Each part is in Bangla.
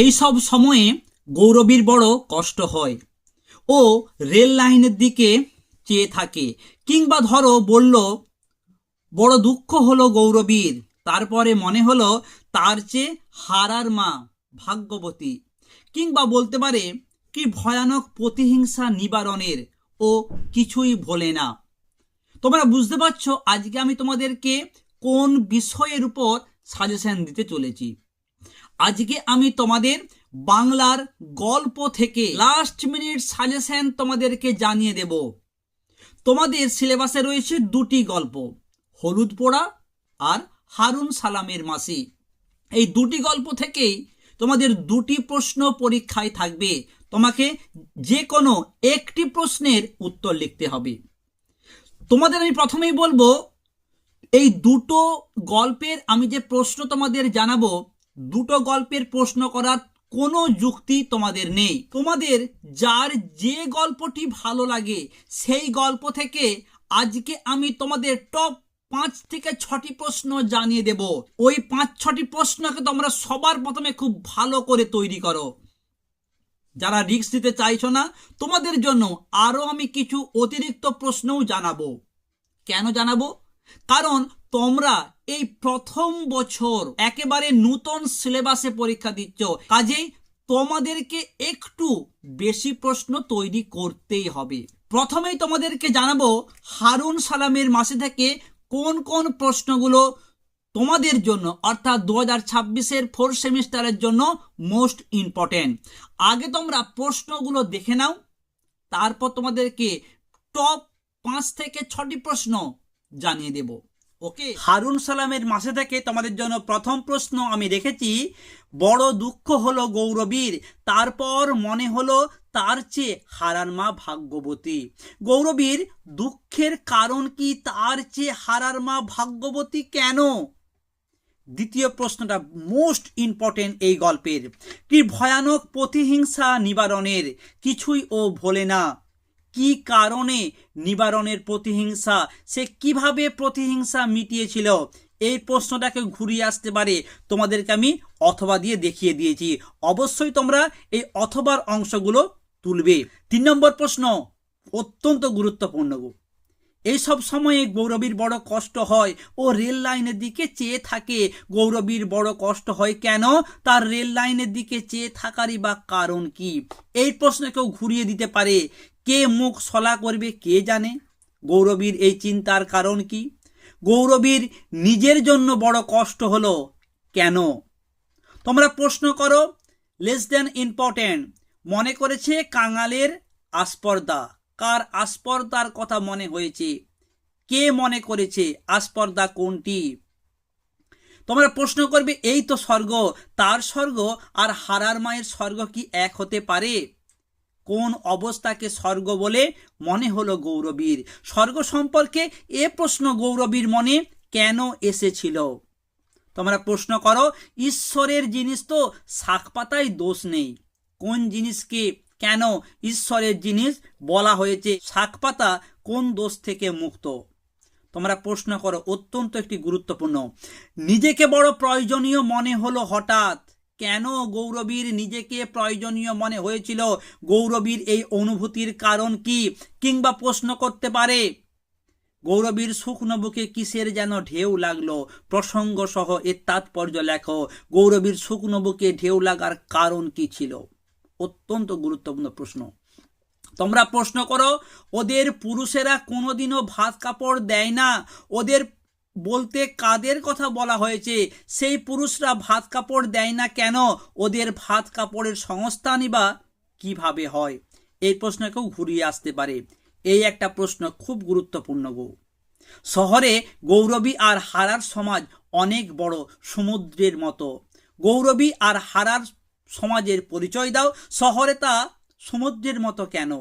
এই সব সময়ে গৌরবীর বড় কষ্ট হয় ও রেল লাইনের দিকে চেয়ে থাকে। কিংবা ধরো বলল, বড় দুঃখ হলো গৌরবীর। তারপরে মনে হলো তার চেয়ে হারার মা ভাগ্যবতী। কিংবা বলতে পারে, কি ভয়ানক প্রতিহিংসা নিবারণের ও কিছুই ভোলে না। তোমরা বুঝতে পারছ আজকে আমি তোমাদেরকে কোন বিষয়ের উপর সাজেশন দিতে চলেছি। আজকে আমি তোমাদের বাংলার গল্প থেকে লাস্ট মিনিট সাজেশন তোমাদেরকে জানিয়ে দেব। তোমাদের সিলেবাসে রয়েছে দুটি গল্প, হলুদ পোড়া আর হারুন সালামের মাসি। এই দুটি গল্প থেকেই তোমাদের দুটি প্রশ্ন পরীক্ষায় থাকবে। তোমাকে যে কোনো একটি প্রশ্নের উত্তর লিখতে হবে। তোমাদের আমি প্রথমেই বলব, এই দুটো গল্পের আমি যে প্রশ্ন তোমাদের জানাব দুটো গল্পের প্রশ্ন করার কোনো যুক্তি তোমাদের নেই। তোমাদের যার যে গল্পটি ভালো লাগে, সেই গল্প থেকে আজকে আমি তোমাদের টপ পাঁচ থেকে ছটি প্রশ্ন জানিয়ে দেব। ওই পাঁচ, ছটি প্রশ্নকে তোমরা সবার প্রথমে খুব ভালো করে তৈরি করো। যারা রিক্স দিতে চাইছো না, তোমাদের জন্য আরও আমি কিছু অতিরিক্ত প্রশ্নও জানাব। কেন জানাব? কারণ তোমরা এই প্রথম বছর একেবারে নূতন সিলেবাসে পরীক্ষা দিচ্ছ। কাজেই তোমাদেরকে একটু বেশি প্রশ্ন তৈরি করতেই হবে। প্রথমেই তোমাদেরকে জানাব, হারুন সালামের মাসে থেকে কোন কোন প্রশ্নগুলো তোমাদের জন্য, অর্থাৎ দু হাজার ছাব্বিশের ফোর সেমিস্টারের জন্য মোস্ট ইম্পর্টেন্ট আগে তোমরা প্রশ্নগুলো দেখে নাও, তারপর তোমাদেরকে টপ পাঁচ থেকে ছটি প্রশ্ন জানিয়ে দেব। ওকে হারুন সালামের মাসে থেকে তোমাদের জন্য প্রথম প্রশ্ন আমি রেখেছি, বড় দুঃখ হলো গৌরবীর, তারপর মনে হলো তার চেয়ে হারার মা ভাগ্যবতী। গৌরবীর দুঃখের কারণ কি তার চেয়ে হারার মা ভাগ্যবতী কেন? দ্বিতীয় প্রশ্নটা মোস্ট ইম্পর্টেন্ট এই গল্পের। কি ভয়ানক প্রতিহিংসা নিবারণের? কিছুই ও ভোলে না। কি কারণে নিবারণের প্রতিহিংসা? সে কীভাবে প্রতিহিংসা মিটিয়েছিল? এই প্রশ্নটাকে ঘুরিয়ে আসতে পারে। তোমাদেরকে আমি অথবা দিয়ে দেখিয়ে দিয়েছি। অবশ্যই তোমরা এই অথবার অংশগুলো তুলবে। তিন নম্বর প্রশ্ন অত্যন্ত গুরুত্বপূর্ণ এই সব সময়ে গৌরবীর বড় কষ্ট হয় ও রেল লাইনের দিকে চেয়ে থাকে। গৌরবীর বড় কষ্ট হয় কেন? তার রেল লাইনের দিকে চেয়ে থাকারই বা কারণ কি? এই প্রশ্ন কেউ ঘুরিয়ে দিতে পারে। কে মুখ সলা করবে কে জানে? গৌরবীর এই চিন্তার কারণ কি? গৌরবীর নিজের জন্য বড় কষ্ট হলো কেন? তোমরা প্রশ্ন করো লেস দেন ইম্পর্টেন্ট মনে করেছে কাঙালের আস্পর্দা। কার আস্পর্দার কথা মনে হয়েছে? কে মনে করেছে আস্পর্দা কোনটি? তোমরা প্রশ্ন করবে, এই তো স্বর্গ, তার স্বর্গ আর হারার মায়ের স্বর্গ কি এক হতে পারে? কোন অবস্থাকে স্বর্গ বলে মনে হলো গৌরবীর? স্বর্গ সম্পর্কে এ প্রশ্ন গৌরবীর মনে কেন এসেছিল? তোমরা প্রশ্ন করো, ঈশ্বরের জিনিস তো শাক পাতায় দোষ নেই। কোন জিনিসকে কেন ঈশ্বরের জিনিস বলা হয়েছে? শাক পাতা কোন দোষ থেকে মুক্ত? তোমরা প্রশ্ন করো, অত্যন্ত একটি গুরুত্বপূর্ণ। নিজেকে বড় প্রয়োজনীয় মনে হলো হঠাৎ। কেন গৌরবীর নিজেকে প্রয়োজনীয় মনে হয়েছিল? গৌরবীর এই অনুভূতির কারণ কি? কিংবা প্রশ্ন করতে পারে, গৌরবীর শুকনো বুকে কিসের যেন ঢেউ লাগল? প্রসঙ্গ সহ এর তাৎপর্য লেখো। গৌরবীর শুকনো বুকে ঢেউ লাগার কারণ কি ছিল? অত্যন্ত গুরুত্বপূর্ণ প্রশ্ন। তোমরা প্রশ্ন করো, ওদের পুরুষেরা কোনোদিনও ভাত কাপড় দেয় না? ওদের বলতে কাদের কথা বলা হয়েছে? সেই পুরুষরা ভাত কাপড় দেয় না কেন? ওদের ভাত কাপড়ের সংস্থানই বা কীভাবে হয়? এই প্রশ্নকেও ঘুরিয়ে আসতে পারে। এই একটা প্রশ্ন খুব গুরুত্বপূর্ণ গো। শহরে গৌরবী আর হারার সমাজ অনেক বড় সমুদ্রের মতো। গৌরবী আর হারার সমাজের পরিচয় দাও। শহরে তা সমুদ্রের মতো কেন?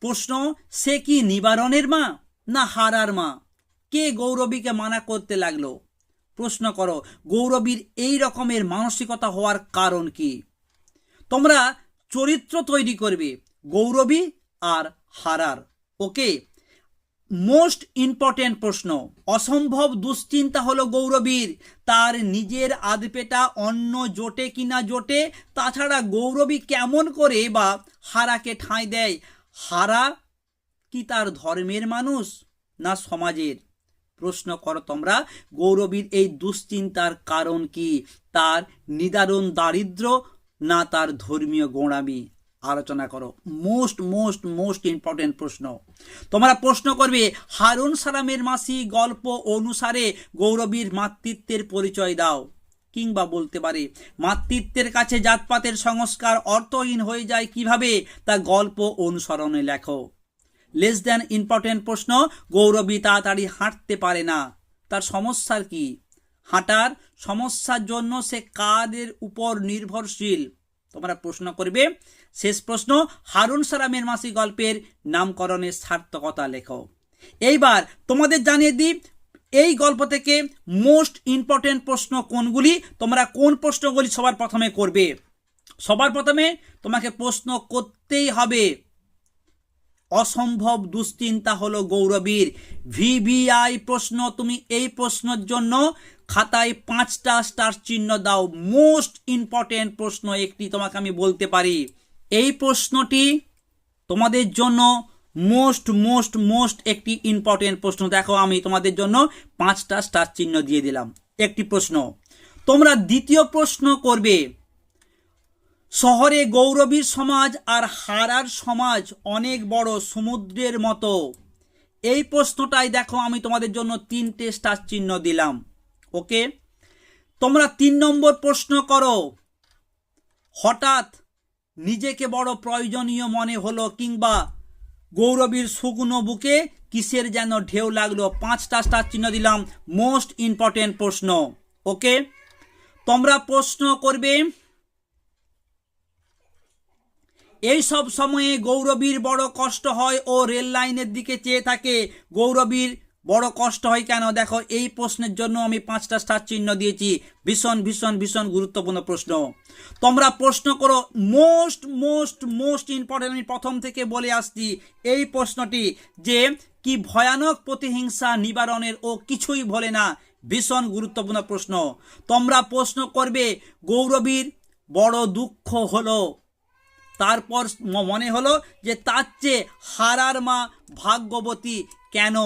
প্রশ্ন, সে কি নিবারণের মা না হারার মা? কে গৌরবীকে মানা করতে লাগল? প্রশ্ন করো, গৌরবীর এই রকমের মানসিকতা হওয়ার কারণ কি? তোমরা চরিত্র তৈরি করবে, গৌরবী আর হারার। ওকে? মোস্ট ইম্পর্টেন্ট প্রশ্ন, অসম্ভব দুশ্চিন্তা হলো গৌরবীর, তার নিজের আধপেটা অন্য জোটে কিনা জোটে, তাছাড়া গৌরবী কেমন করে বা হারাকে ঠাঁই দেয়? হারা কি তার ধর্মের মানুষ না সমাজের? প্রশ্ন করো তোমরা, গৌরবীর এই দুশ্চিন্তার কারণ কি? তার নিদারুণ দারিদ্র না তার ধর্মীয় গোঁড়ামি? আলোচনা করো। মোস্ট মোস্ট মোস্ট ইম্পর্টেন্ট প্রশ্ন। তোমরা প্রশ্ন করবে, হারুন সালামের মাসি গল্প অনুসারে গৌরবীর মাতৃত্বের পরিচয় দাও। কিংবা বলতে পারে, মাতৃত্বের কাছে জাতপাতের সংস্কার অর্থহীন হয়ে যায় কীভাবে? তা গল্প অনুসরণে লেখো। লেস দ্যান ইম্পর্টেন্ট প্রশ্ন, গৌরবী তাড়াতাড়ি হাঁটতে পারে না। তার সমস্যার কি? হাঁটার সমস্যার জন্য সে কাদের উপর নির্ভরশীল? তোমরা প্রশ্ন করবে। শেষ প্রশ্ন, হারুন সালামের মাসি গল্পের নামকরণের সার্থকতা লেখো। এইবার তোমাদের জানিয়ে দিই, এই গল্প থেকে মোস্ট ইম্পর্টেন্ট প্রশ্ন কোনগুলি, তোমরা কোন প্রশ্নগুলি সবার প্রথমে করবে? সবার প্রথমে তোমাকে প্রশ্ন করতেই হবে। অসম্ভব দুশ্চিন্তা হলো গৌরবীর। ভিভিআই প্রশ্ন, তুমি এই প্রশ্নের জন্য খাতায় পাঁচটা স্টার চিহ্ন দাও। মোস্ট ইম্পর্টেন্ট প্রশ্ন একটি তোমাকে আমি বলতে পারি। এই প্রশ্নটি তোমাদের জন্য মোস্ট মোস্ট মোস্ট একটি ইম্পর্টেন্ট প্রশ্ন। দেখো, আমি তোমাদের জন্য পাঁচটা স্টার চিহ্ন দিয়ে দিলাম। একটি প্রশ্ন, তোমরা দ্বিতীয় প্রশ্ন করবে। শহরে গৌরবীর সমাজ আর হারার সমাজ অনেক বড় সমুদ্রের মতো। এই প্রশ্নটাই দেখো আমি তোমাদের জন্য তিনটে স্টার চিহ্ন দিলাম। ওকে তোমরা তিন নম্বর প্রশ্ন করো। হঠাৎ নিজেকে বড় প্রয়োজনীয় মনে হলো কিংবা গৌরবীর শুকনো বুকে কিসের যেন ঢেউ লাগল? পাঁচটা স্টার চিহ্ন দিলাম। মোস্ট ইম্পর্টেন্ট প্রশ্ন। ওকে তোমরা প্রশ্ন করবে এই সব সময়ে গৌরবীর বড় কষ্ট হয় ও রেল লাইনের দিকে চেয়ে থাকে। গৌরবীর বড় কষ্ট হয় কেন? দেখো, এই প্রশ্নের জন্য আমি পাঁচটা স্টার চিহ্ন দিয়েছি। ভীষণ ভীষণ ভীষণ গুরুত্বপূর্ণ প্রশ্ন। তোমরা প্রশ্ন করো মোস্ট মোস্ট মোস্ট ইম্পর্টেন্ট আমি প্রথম থেকে বলে আসছি এই প্রশ্নটি যে, কি ভয়ানক প্রতিহিংসা নিবারণের ও কিছুই বলে না? ভীষণ গুরুত্বপূর্ণ প্রশ্ন। তোমরা প্রশ্ন করবে, গৌরবীর বড় দুঃখ হলো তারপর মনে হলো যে তার চেয়ে হারার মা ভাগ্যবতী কেন?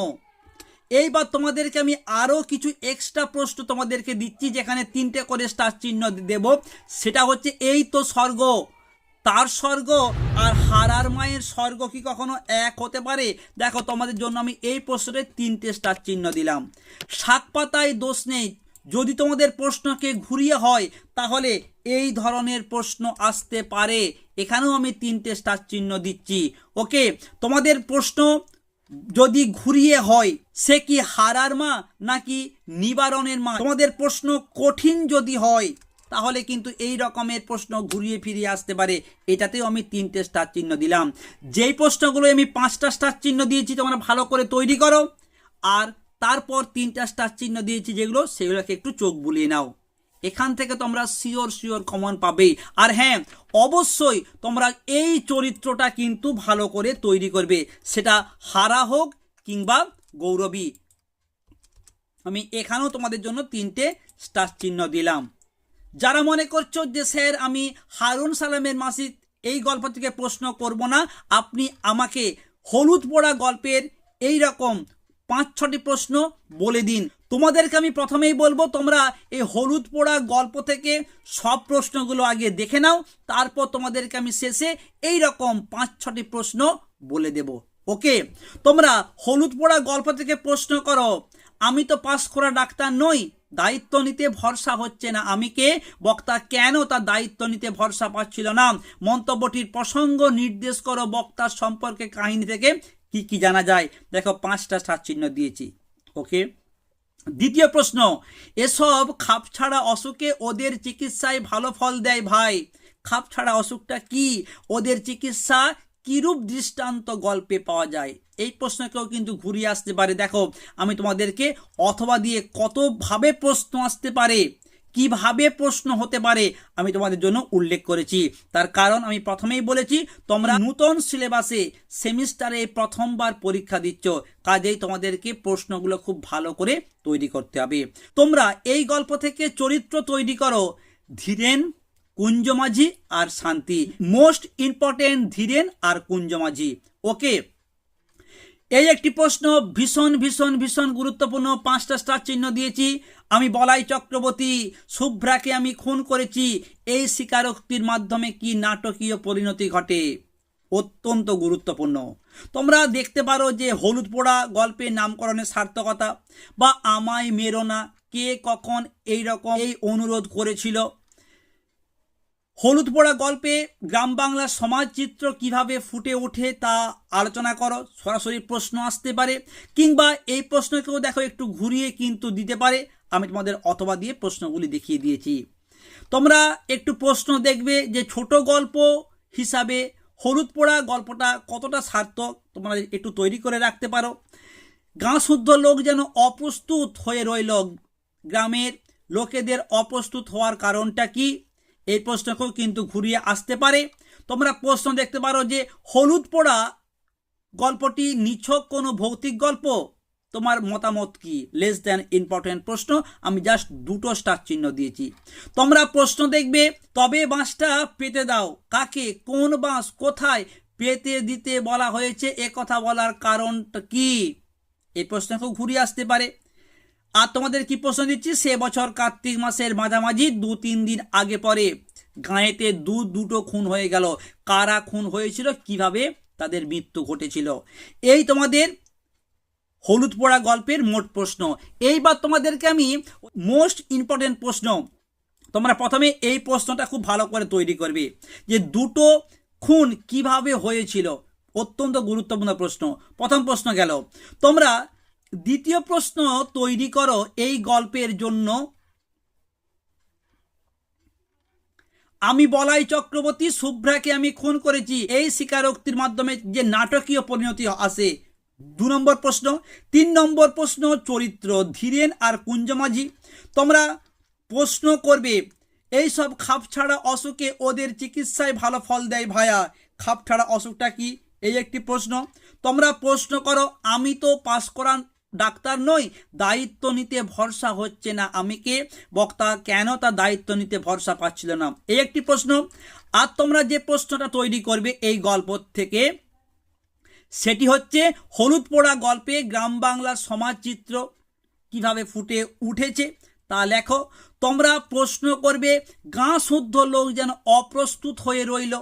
এইবার তোমাদেরকে আমি আরও কিছু এক্সট্রা প্রশ্ন তোমাদেরকে দিচ্ছি, যেখানে তিনটে করে স্টার চিহ্ন দেব। সেটা হচ্ছে এই তো স্বর্গ। তার স্বর্গ আর হারার মায়ের স্বর্গ কি কখনো এক হতে পারে? দেখো, তোমাদের জন্য আমি এই প্রশ্নের তিনটে স্টার চিহ্ন দিলাম। শাক পাতায় দোষ নেই। যদি তোমাদের প্রশ্নকে ঘুরিয়ে হয়, তাহলে এই ধরনের প্রশ্ন আসতে পারে। এখানেও আমি তিনটে স্টার চিহ্ন দিচ্ছি। ওকে তোমাদের প্রশ্ন যদি ঘুরিয়ে হয়, সে কি হারার মা নাকি নিবারণের মা? তোমাদের প্রশ্ন কঠিন যদি হয়, তাহলে কিন্তু এই রকমের প্রশ্ন ঘুরিয়ে ফিরিয়ে আসতে পারে। এটাতেও আমি তিনটে স্টার চিহ্ন দিলাম। যেই প্রশ্নগুলো আমি পাঁচটা স্টার চিহ্ন দিয়েছি, তোমরা ভালো করে তৈরি করো। আর তারপর তিনটা স্টার চিহ্ন দিয়েছি যেগুলো, সেগুলোকে একটু চোখ বুলিয়ে নাও। এখান থেকে তোমরা শিওর শিওর কমন পাবেই। আর হ্যাঁ অবশ্যই তোমরা এই চরিত্রটা কিন্তু ভালো করে তৈরি করবে। সেটা হারা হোক কিংবা গৌরবী। আমি এখানেও তোমাদের জন্য তিনটে স্টার চিহ্ন দিলাম। যারা মনে করছ যে, স্যার, আমি হারুন সালামের মাসিক এই গল্প থেকে প্রশ্ন করব না। আপনি আমাকে হলুদ পোড়া গল্পের এই রকম পাঁচ, ছটি প্রশ্ন বলে দিন। তোমাদেরকে আমি প্রথমেই বলব, তোমরা এই হলুদ পোড়া গল্প থেকে সব প্রশ্নগুলো আগে দেখে নাও, তারপর তোমাদেরকে আমি শেষে এই রকম পাঁচ, ছটি প্রশ্ন বলে দেব। ওকে তোমরা হলুদ পোড়া গল্প থেকে প্রশ্ন করো, আমি তো পাস করা ডাক্তার নই, দায়িত্ব নিতে ভরসা হচ্ছে না। আমি কে? বক্তা কেন তার দায়িত্ব নিতে ভরসা পাচ্ছিল না? মন্তব্যটির প্রসঙ্গ নির্দেশ করো বক্তার সম্পর্কে কাহিনী থেকে, কি কি জানা যায়? দেখো, পাঁচটা সাত চিহ্ন দিয়েছি। ওকে দ্বিতীয় প্রশ্ন, এসব খাপ ছাড়া অসুখে ওদের চিকিৎসায় ভালো ফল দেয় ভাই। খাপ ছাড়া অসুখটা কি? ওদের চিকিৎসা কিরূপ দৃষ্টান্ত গল্পে পাওয়া যায়? এই প্রশ্নকেও কিন্তু ঘুরিয়ে আসতে পারে। দেখো, আমি তোমাদেরকে অথবা দিয়ে কতভাবে প্রশ্ন আসতে পারে? কীভাবে প্রশ্ন হতে পারে? আমি তোমাদের জন্য উল্লেখ করেছি। তার কারণ আমি প্রথমেই বলেছি, তোমরা নূতন সিলেবাসে সেমিস্টারে প্রথমবার পরীক্ষা দিচ্ছ। কাজেই তোমাদেরকে প্রশ্নগুলো খুব ভালো করে তৈরি করতে হবে। তোমরা এই গল্প থেকে চরিত্র তৈরি করো। ধীরেন, কুঞ্জমাঝি আর শান্তি। মোস্ট ইম্পর্টেন্ট ধীরেন আর কুঞ্জমাঝি। ওকে এই একটি প্রশ্ন, ভীষণ ভীষণ ভীষণ গুরুত্বপূর্ণ, পাঁচটা স্টার চিহ্ন দিয়েছি। আমি বলাই চক্রবর্তী, শুভ্রাকে আমি খুন করেছি। এই স্বীকারোক্তির মাধ্যমে কি নাটকীয় পরিণতি ঘটে? অত্যন্ত গুরুত্বপূর্ণ। তোমরা দেখতে পারো যে হলুদ পোড়া গল্পের নামকরণের সার্থকতা বা আমায় মেরো না, কে কখন এই রকম এই অনুরোধ করেছিল। হলুদ পোড়া গল্পে গ্রাম বাংলার সমাজ চিত্র কীভাবে ফুটে ওঠে তা আলোচনা করো। সরাসরি প্রশ্ন আসতে পারে, কিংবা এই প্রশ্নকেও দেখো একটু ঘুরিয়ে কিন্তু দিতে পারে। আমি তোমাদের অথবা দিয়ে প্রশ্নগুলি দেখিয়ে দিয়েছি। তোমরা একটু প্রশ্ন দেখবে যে ছোট গল্প হিসাবে হলুদ পোড়া গল্পটা কতটা সার্থক, তোমরা একটু তৈরি করে রাখতে পারো। গাঁ শুদ্ধ লোক যেন অপ্রস্তুত হয়ে রইল। গ্রামের লোকেদের অপ্রস্তুত হওয়ার কারণটা কি? এই প্রশ্নকেও কিন্তু ঘুরিয়ে আসতে পারে। তোমরা প্রশ্ন দেখতে পারো যে, হলুদ পোড়া গল্পটি নিছক কোনো ভৌতিক গল্প? তোমার মতামত কি? লেস দ্যান ইম্পর্টেন্ট প্রশ্ন। আমি জাস্ট দুটো স্টার চিহ্ন দিয়েছি। তোমরা প্রশ্ন দেখবে, তবে বাঁশটা পেতে দাও। কাকে? কোন বাঁশ? কোথায় পেতে দিতে বলা হয়েছে? এ কথা বলার কারণটা কি? এই প্রশ্নকেও ঘুরিয়ে আসতে পারে। আর তোমাদের কি প্রশ্ন দিচ্ছি? সে বছর কার্তিক মাসের মাঝামাঝি দু তিন দিন আগে পরে গাঁয়েতে দু দুটো খুন হয়ে গেল। কারা খুন হয়েছিল? কীভাবে? তাদের মৃত্যু ঘটেছিল। এই তোমাদের হলুদ পোড়া গল্পের মোট প্রশ্ন। এইবার তোমাদেরকে আমি মোস্ট ইম্পর্টেন্ট প্রশ্ন। তোমরা প্রথমে এই প্রশ্নটা খুব ভালো করে তৈরি করবে যে দুটো খুন কীভাবে হয়েছিল? অত্যন্ত গুরুত্বপূর্ণ প্রশ্ন। প্রথম প্রশ্ন গেল, তোমরা দ্বিতীয় প্রশ্ন তৈরি করো এই গল্পের জন্য। আমি বলাই চক্রবর্তী, শুভ্রাকে আমি খুন করেছি। এই স্বীকারোক্তির মাধ্যমে যে নাটকীয় পরিণতি আসে দু নম্বর প্রশ্ন। তিন নম্বর প্রশ্ন, চরিত্র ধীরেন আর কুঞ্জমাঝি। তোমরা প্রশ্ন করবে, এই সব খাপ ছাড়া অসুখে ওদের চিকিৎসায় ভালো ফল দেয় ভায়া। খাপ ছাড়া অসুখটা কি? এই একটি প্রশ্ন। তোমরা প্রশ্ন করো, আমি তো পাস করা ডাক্তার নই, দায়িত্ব নিতে ভরসা হচ্ছে না। আমি কে? বক্তা, কেন তার দায়িত্ব নিতে ভরসা পাচ্ছিল না? এই একটি প্রশ্ন। আর তোমরা যে প্রশ্নটা তৈরি করবে এই গল্প থেকে, সেটি হচ্ছে, হলুদ পোড়া গল্পে গ্রাম বাংলার সমাজ চিত্র কীভাবে ফুটে উঠেছে তা লেখো। তোমরা প্রশ্ন করবে, গাঁ শুদ্ধ লোক যেন অপ্রস্তুত হয়ে রইল।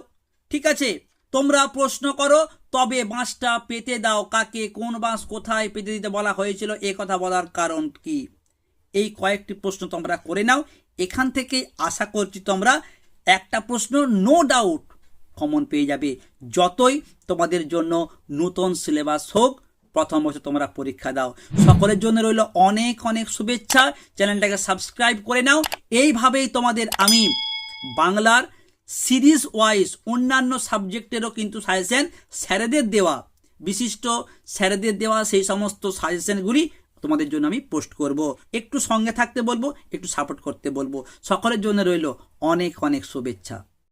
ঠিক আছে? তোমরা প্রশ্ন করো তবে বাঁশটা পেতে দাও, কাকে, কোন বাঁশ কোথায় পেতে দিতে বলা হয়েছিল, এ কথা বলার কারণ কি? এই কয়েকটি প্রশ্ন তোমরা করে নাও। এখান থেকে আশা করছি তোমরা একটা প্রশ্ন নো ডাউট কমন পেয়ে যাবে। যতই তোমাদের জন্য নতুন সিলেবাস হোক, প্রথম বছর তোমরা পরীক্ষা দাও। সকলের জন্য রইল অনেক অনেক শুভেচ্ছা। চ্যানেলটাকে সাবস্ক্রাইব করে নাও। এইভাবেই তোমাদের আমি বাংলার সিরিজ ওয়াইজ অন্যান্য সাবজেক্টেরও কিন্তু সাজেশন স্যারেদের দেওয়া। বিশিষ্ট স্যারেদের দেওয়া সেই সমস্ত সাজেশনগুলি তোমাদের জন্য আমি পোস্ট করব। একটু সঙ্গে থাকতে বলব, একটু সাপোর্ট করতে বলব। সকলের জন্য রইল অনেক অনেক শুভেচ্ছা।